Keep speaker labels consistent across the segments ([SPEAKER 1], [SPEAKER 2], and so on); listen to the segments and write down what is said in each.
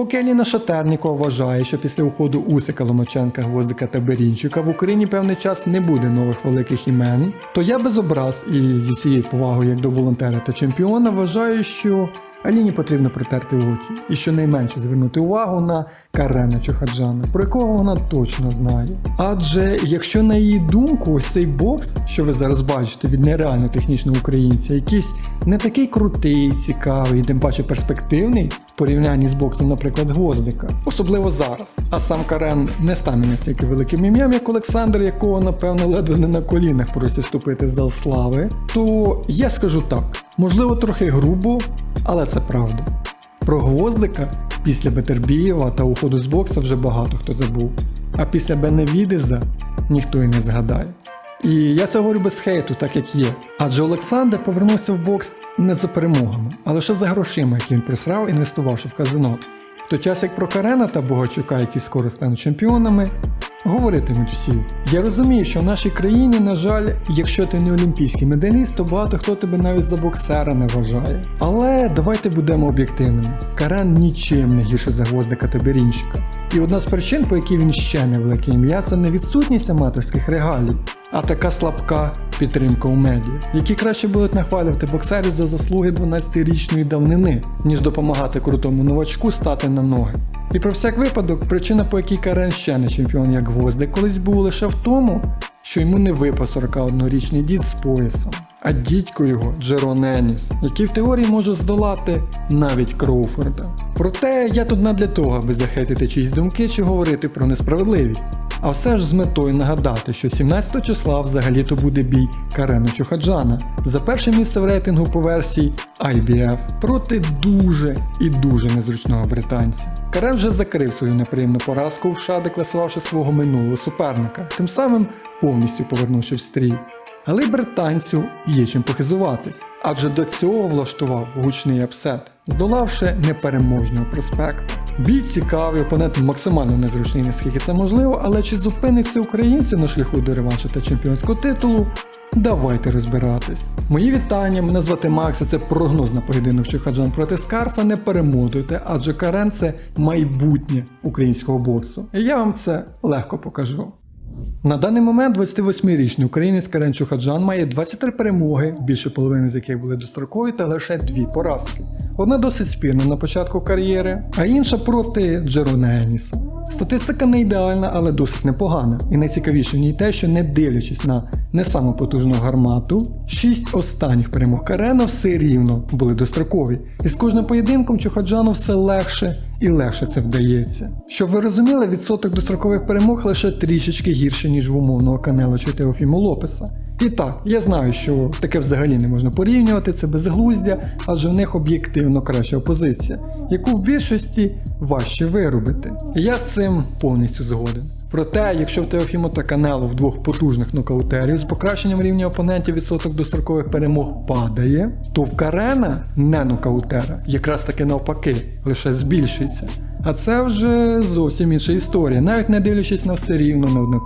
[SPEAKER 1] Поки Аліна Шатернікова вважає, що після уходу Усика Ломаченка, Гвоздика та Берінчука в Україні певний час не буде нових великих імен, то я без образ і зі всією повагою як до волонтера та чемпіона вважаю, що Аліні потрібно притерти очі і щонайменше звернути увагу на Карена Чохаджана, про якого вона точно знає. Адже якщо на її думку, ось цей бокс, що ви зараз бачите від нереально технічного українця, якийсь не такий крутий, цікавий, тим паче перспективний порівнянні з боксом, наприклад, Гвоздика, особливо зараз. А сам Карен не стане настільки великим ім'ям, як Олександр, якого напевно ледве не на колінах просять вступити в зал слави. То я скажу так, можливо, трохи грубо, але це правда. Про Гвоздика після Бетербієва та уходу з бокса вже багато хто забув. А після Беневідеза ніхто і не згадає. І я це говорю без хейту, так як є. Адже Олександр повернувся в бокс не за перемогами, а лише за грошима, які він присрав, інвестувавши в казино. В той час як про Карена та Богачука, які скоро стануть чемпіонами, говоритимуть всі. Я розумію, що в нашій країні, на жаль, якщо ти не олімпійський медаліст, то багато хто тебе навіть за боксера не вважає. Але давайте будемо об'єктивними. Карен нічим не гірше за гвоздика та берінщика. І одна з причин, по якій він ще не велике ім'я, це не відсутність аматорських регалій, а така слабка підтримка у медіа, які краще будуть нахвалювати боксерів за заслуги 12-річної давнини, ніж допомагати крутому новачку стати на ноги. І про всяк випадок, причина, по якій Карен ще не чемпіон як Гвоздик, колись був лише в тому, що йому не випав 41-річний дід з поясом, а дідько його Джерон Еніс, який в теорії може здолати навіть Кроуфорда. Проте я тут не для того, аби захейтити чиїсь думки чи говорити про несправедливість. А все ж з метою нагадати, що 17 числа взагалі-то буде бій Карена Чухаджана за перше місце в рейтингу по версії IBF проти дуже і дуже незручного британця. Карен вже закрив свою неприємну поразку в США, декласувавши свого минулого суперника, тим самим повністю повернувши в стрій. Але британцю є чим похизуватись, адже до цього влаштував гучний апсет, здолавши непереможного проспекту. Бій цікавий, опонент максимально незручний, наскільки це можливо, але чи зупиниться українці на шляху до реваншу та чемпіонського титулу? Давайте розбиратись. Мої вітання, мене звати Макс, це прогноз на поєдинок Чухаджан проти Скарфа. Не перемотуйте, адже Карен це майбутнє українського боксу. І я вам це легко покажу. На даний момент 28-річний українець Карен Чухаджан має 23 перемоги, більше половини з яких були дострокові, та лише дві поразки. Одна досить спірна на початку кар'єри, а інша проти Джерона Еніса. Статистика не ідеальна, але досить непогана. І найцікавіше в ній те, що не дивлячись на не саму потужну гармату, шість останніх перемог Карена все рівно були дострокові. І з кожним поєдинком Чухаджану все легше і легше це вдається. Щоб ви розуміли, відсоток дострокових перемог лише трішечки гірше, ніж в умовного канела чи Теофіму Лопеса. І так, я знаю, що таке взагалі не можна порівнювати, це безглуздя, адже в них об'єктивно краща опозиція, яку в більшості важче виробити. Я з цим повністю згоден. Проте, якщо в Теофімо та Канело в двох потужних нокаутерів з покращенням рівня опонентів відсоток дострокових перемог падає, то в Карена не нокаутера, якраз таки навпаки, лише збільшується. А це вже зовсім інша історія, навіть не дивлячись на все рівно на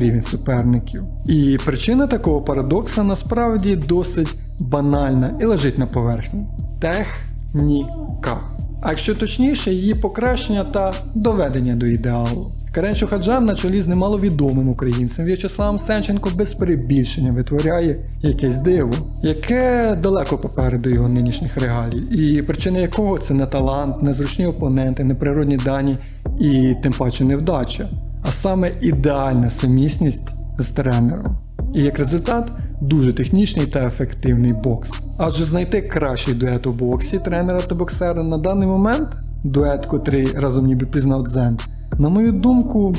[SPEAKER 1] рівень суперників. І причина такого парадокса насправді досить банальна і лежить на поверхні. Техніка. А якщо точніше, її покращення та доведення до ідеалу. Карен Чухаджан на чолі з немаловідомим українцем В'ячеславом Сенченко без перебільшення витворяє якесь диво, яке далеко попереду його нинішніх регалій, і причина якого це не талант, незручні опоненти, неприродні дані і тим паче невдача, а саме ідеальна сумісність з тренером. І як результат дуже технічний та ефективний бокс. Адже знайти кращий дует у боксі тренера та боксера на даний момент, дует, котрий разом ніби пізнав дзен, на мою думку,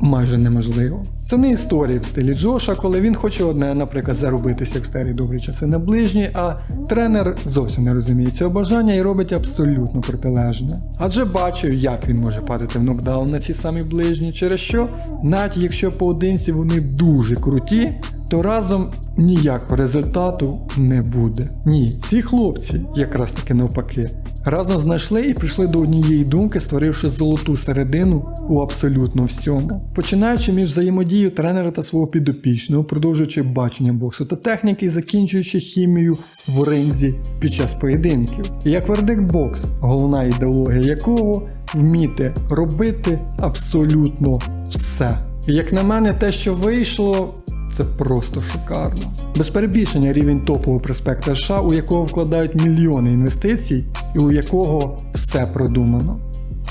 [SPEAKER 1] майже неможливо. Це не історія в стилі Джоша, коли він хоче одне, наприклад, заробитися в старі добрі часи на ближній, а тренер зовсім не розуміє цього бажання і робить абсолютно протилежне. Адже бачив, як він може падати в нокдаун на ці самі ближні, через що, навіть якщо поодинці вони дуже круті, то разом ніякого результату не буде. Ні, ці хлопці, якраз таки навпаки, разом знайшли і прийшли до однієї думки, створивши золоту середину у абсолютно всьому. Починаючи між взаємодією тренера та свого підопічного, продовжуючи бачення боксу та техніки, закінчуючи хімію в ринзі під час поєдинків. Як вердикт бокс, головна ідеологія якого вміти робити абсолютно все. Як на мене, те, що вийшло, це просто шикарно. Без перебільшення рівень топового проспекта США, у якого вкладають мільйони інвестицій і у якого все продумано.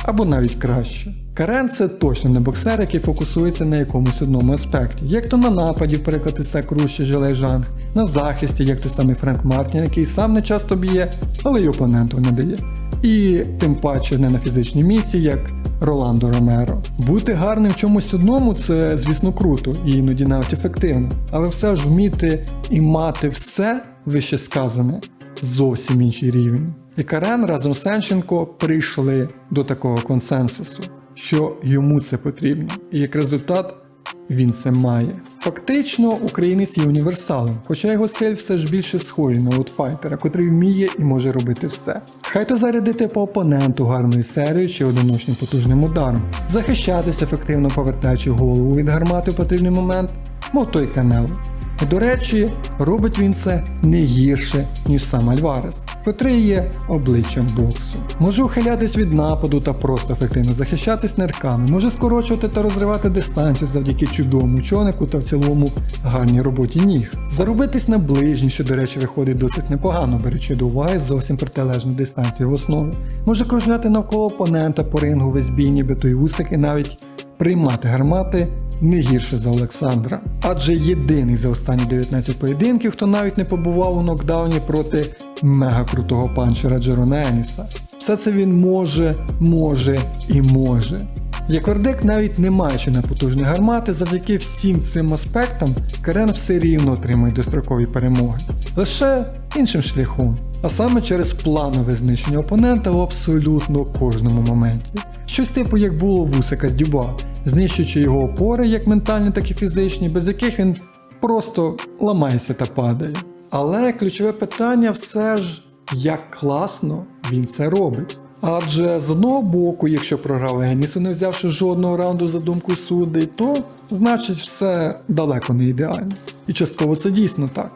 [SPEAKER 1] Або навіть краще. Карен це точно не боксер, який фокусується на якомусь одному аспекті, як то на нападі, наприклад, Іса Крущ чи Жилей Жанг, на захисті, як той самий Френк Мартін, який сам не часто б'є, але й опоненту не дає. І тим паче не на фізичній місці, як Роландо Ромеро. Бути гарним в чомусь одному це, звісно, круто і іноді навіть ефективно. Але все ж вміти і мати все вище сказане зовсім інший рівень. І Карен разом з Сенченко прийшли до такого консенсусу, що йому це потрібно. І як результат він це має. Фактично, українець є універсалом, хоча його стиль все ж більше схожий на лотфайтера, котрий вміє і може робити все. Хай то зарядити по опоненту гарною серією чи одиночним потужним ударом, захищатись ефективно повертаючи голову від гармати в потрібний момент, мов той канел. До речі, робить він це не гірше, ніж сам Альварес, котрий є обличчям боксу. Може ухилятись від нападу та просто ефективно захищатись нирками, може скорочувати та розривати дистанцію завдяки чудовому чонику та в цілому гарній роботі ніг. Заробитись на ближній, що, до речі, виходить досить непогано, беручи до уваги зовсім протилежну дистанцію в основі. Може кружляти навколо опонента по рингу весь бій, ніби той усик і навіть приймати гармати не гірше за Олександра. Адже єдиний за останні 19 поєдинків, хто навіть не побував у нокдауні проти мега крутого панчера Джерона Еніса. Все це він може, може і може. Як вердикт, навіть не маючи на потужні гармати, завдяки всім цим аспектам Карен все рівно отримує дострокові перемоги. Лише іншим шляхом, а саме через планове знищення опонента в абсолютно кожному моменті. Щось типу як було в Усика з Дюба, знищуючи його опори, як ментальні, так і фізичні, без яких він просто ламається та падає. Але ключове питання все ж, як класно він це робить. Адже з одного боку, якщо програв Енісу, не взявши жодного раунду за думкою суддей, то значить все далеко не ідеально. І частково це дійсно так.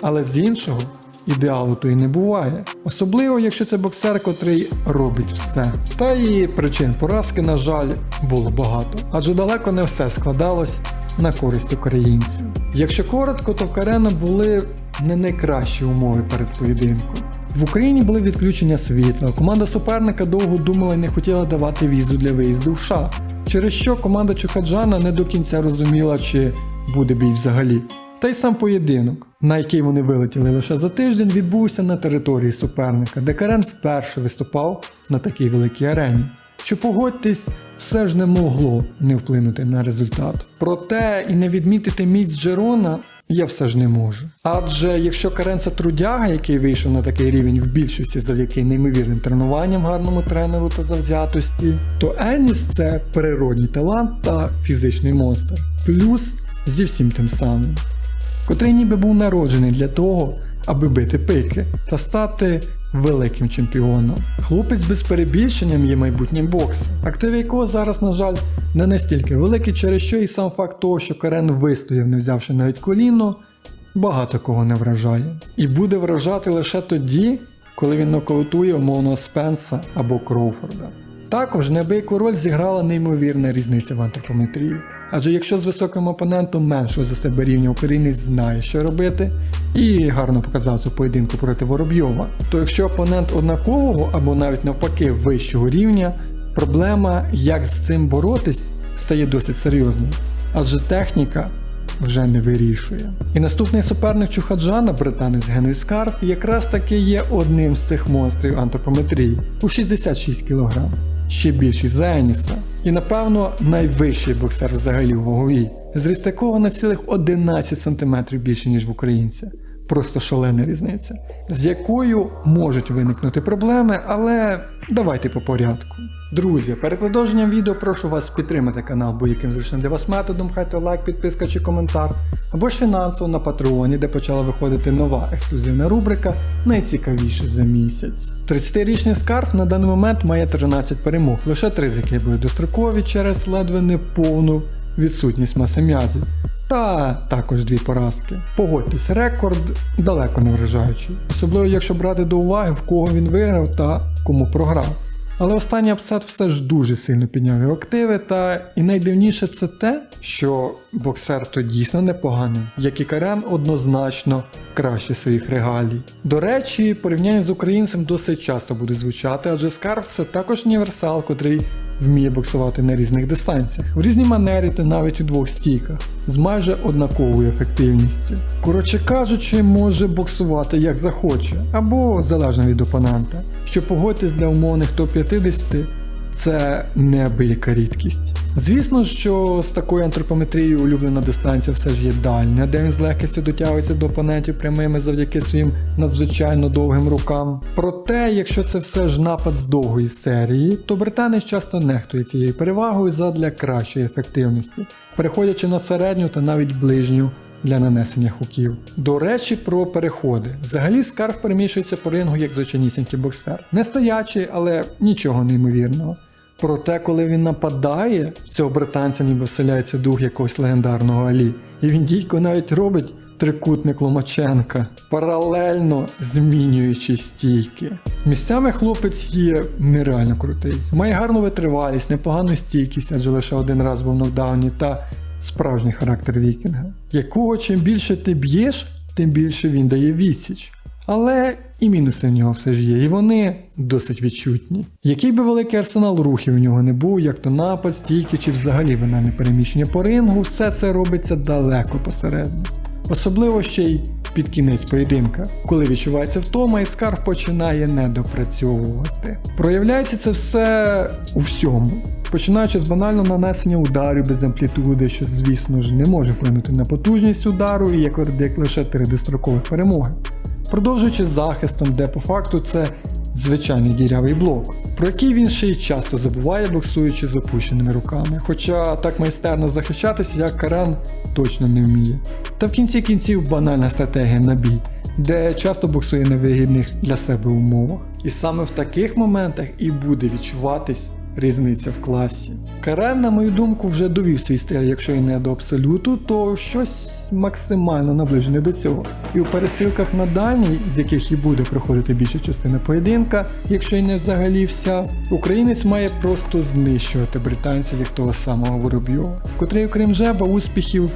[SPEAKER 1] Але з іншого, ідеалу то і не буває. Особливо, якщо це боксер, котрий робить все. Та і причин поразки, на жаль, було багато, адже далеко не все складалось на користь українців. Якщо коротко, то в Карена були не найкращі умови перед поєдинком. В Україні були відключення світла. Команда суперника довго думала і не хотіла давати візу для виїзду в США, через що команда Чухаджана не до кінця розуміла, чи буде бій взагалі. Та й сам поєдинок, на який вони вилетіли лише за тиждень, відбувся на території суперника, де Карен вперше виступав на такій великій арені. Що погодьтесь, все ж не могло не вплинути на результат. Проте і не відмітити міць Джерона я все ж не можу. Адже якщо Карен це трудяга, який вийшов на такий рівень в більшості завдяки неймовірним тренуванням, гарному тренеру та завзятості, то Еніс це природній талант та фізичний монстр. Плюс зі всім тим самим, котрий ніби був народжений для того, аби бити пики та стати великим чемпіоном. Хлопець без перебільшенням є майбутнім боксом, актив якого зараз, на жаль, не настільки великий, через що і сам факт того, що Карен вистояв, не взявши навіть коліно, багато кого не вражає. І буде вражати лише тоді, коли він нокаутує умовного Спенса або Кроуфорда. Також неабияку роль зіграла неймовірна різниця в антропометрії. Адже якщо з високим опонентом меншого за себе рівня українець знає, що робити, і гарно показав цю поєдинку проти Воробйова, то якщо опонент однакового або навіть навпаки вищого рівня, проблема, як з цим боротись, стає досить серйозною. Адже техніка вже не вирішує. І наступний суперник Чухаджана, британець Генрі Скарф, якраз таки є одним з цих монстрів антропометрії у 66 кг. Ще більший за Еніса. І напевно найвищий боксер взагалі в ваговій. Зріст якого на цілих 11 см більше, ніж в українця. Просто шалена різниця, з якою можуть виникнути проблеми, але давайте по порядку. Друзі, перед продовженням відео прошу вас підтримати канал будь-яким зручним для вас методом, хай то лайк, підписка чи коментар, або ж фінансово на Патреоні, де почала виходити нова ексклюзивна рубрика Найцікавіше за місяць. 30-річний скарб на даний момент має 13 перемог, лише 3 з яких були дострокові через ледве не повну відсутність маси м'язів. Та також дві поразки. Погодьтесь, рекорд далеко не вражаючий, особливо якщо брати до уваги, в кого він виграв та кому програв. Але останній апсет все ж дуже сильно підняв його активи, та і найдивніше це те, що боксер то дійсно непоганий, як і Карен однозначно краще своїх регалій. До речі, порівняння з українцем досить часто буде звучати, адже Скарб це також універсал, котрий вміє боксувати на різних дистанціях, в різній манері та навіть у двох стійках, з майже однаковою ефективністю. Коротше кажучи, може боксувати як захоче, або залежно від опонента, що погодьтесь для умовних топ-50 це неабияка рідкість. Звісно, що з такою антропометрією улюблена дистанція все ж є дальня, де він з легкістю дотягується до опонентів прямими завдяки своїм надзвичайно довгим рукам. Проте, якщо це все ж напад з довгої серії, то британець часто нехтує цією перевагою задля кращої ефективності, переходячи на середню та навіть ближню для нанесення хуків. До речі, про переходи. Взагалі скарф переміщується по рингу як звичайнісінький боксер. Не стоячий, але нічого неймовірного. Проте, коли він нападає, цього британця ніби вселяється дух якогось легендарного Алі. І він дійко навіть робить трикутник Ломаченка, паралельно змінюючи стійки. Місцями хлопець є нереально крутий. Має гарну витривалість, непогану стійкість, адже лише один раз був нокдауні та справжній характер вікінга, якого чим більше ти б'єш, тим більше він дає відсіч. Але і мінуси в нього все ж є, і вони досить відчутні. Який би великий арсенал рухів у нього не був, як то напад, стійки чи взагалі банальне переміщення по рингу, все це робиться далеко посередньо. Особливо ще й під кінець поєдинка, коли відчувається втома і скарб починає недопрацьовувати. Проявляється це все у всьому. Починаючи з банального нанесення ударів без амплітуди, що, звісно ж, не може вплинути на потужність удару і як вердикт лише три дострокових перемоги продовжуючи захистом, де по факту це звичайний дірявий блок, про який він ще й часто забуває, боксуючи з опущеними руками. Хоча так майстерно захищатися, як Карен точно не вміє. Та в кінці кінців банальна стратегія на бій, де часто боксує на вигідних для себе умовах. І саме в таких моментах і буде відчуватись різниця в класі. Карен, на мою думку, вже довів свій стиль, якщо і не до абсолюту, то щось максимально наближене до цього. І у перестрілках на дальній, з яких і буде проходити більша частина поєдинка, якщо й не взагалі вся, українець має просто знищувати британців як того самого Воробйова, котрий, окрім жеба, успіхів.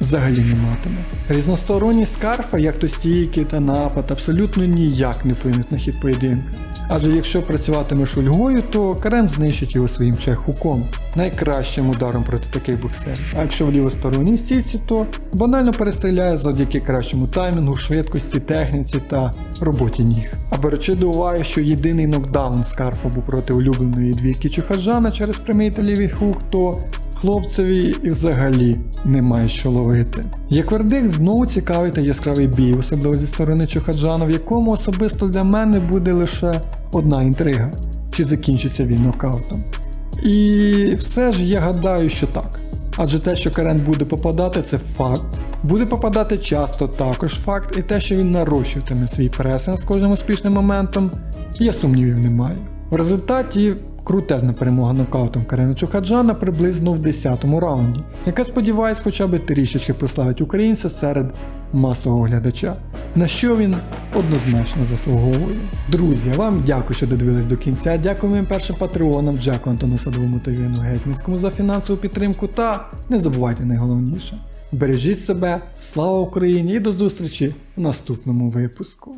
[SPEAKER 1] Взагалі не матиме. Різносторонність скарфа, як то стійки та напад, абсолютно ніяк не вплинуть на хід поєдинка. Адже якщо працюватиме шульгою, то Карен знищить його своїм чех-хуком, найкращим ударом проти таких боксерів. А якщо в лівосторонній стійці, то банально перестріляє завдяки кращому таймінгу, швидкості, техніці та роботі ніг. А беручи до уваги, що єдиний нокдаун скарфа був проти улюбленої двійки Чухаджана через прямий та лівий хук, то Хлопцеві і взагалі немає що ловити. Як вердикт знову цікавий та яскравий бій, особливо зі сторони Чухаджана, в якому особисто для мене буде лише одна інтрига, чи закінчиться він нокаутом. І все ж я гадаю, що так. Адже те, що Карен буде попадати, це факт. Буде попадати часто також факт, і те, що він нарощуватиме свій пресинг з кожним успішним моментом, я сумнівів не маю. В результаті крутезна перемога нокаутом Карена Чухаджана приблизно в 10-му раунді, яка сподіваюсь хоча б трішечки прославить українця серед масового глядача, на що він однозначно заслуговує. Друзі, вам дякую, що додивились до кінця. Дякую моїм першим патреонам, дякую Антону Садовому та Євгену Гетьмінському за фінансову підтримку та не забувайте найголовніше. Бережіть себе, слава Україні і до зустрічі в наступному випуску.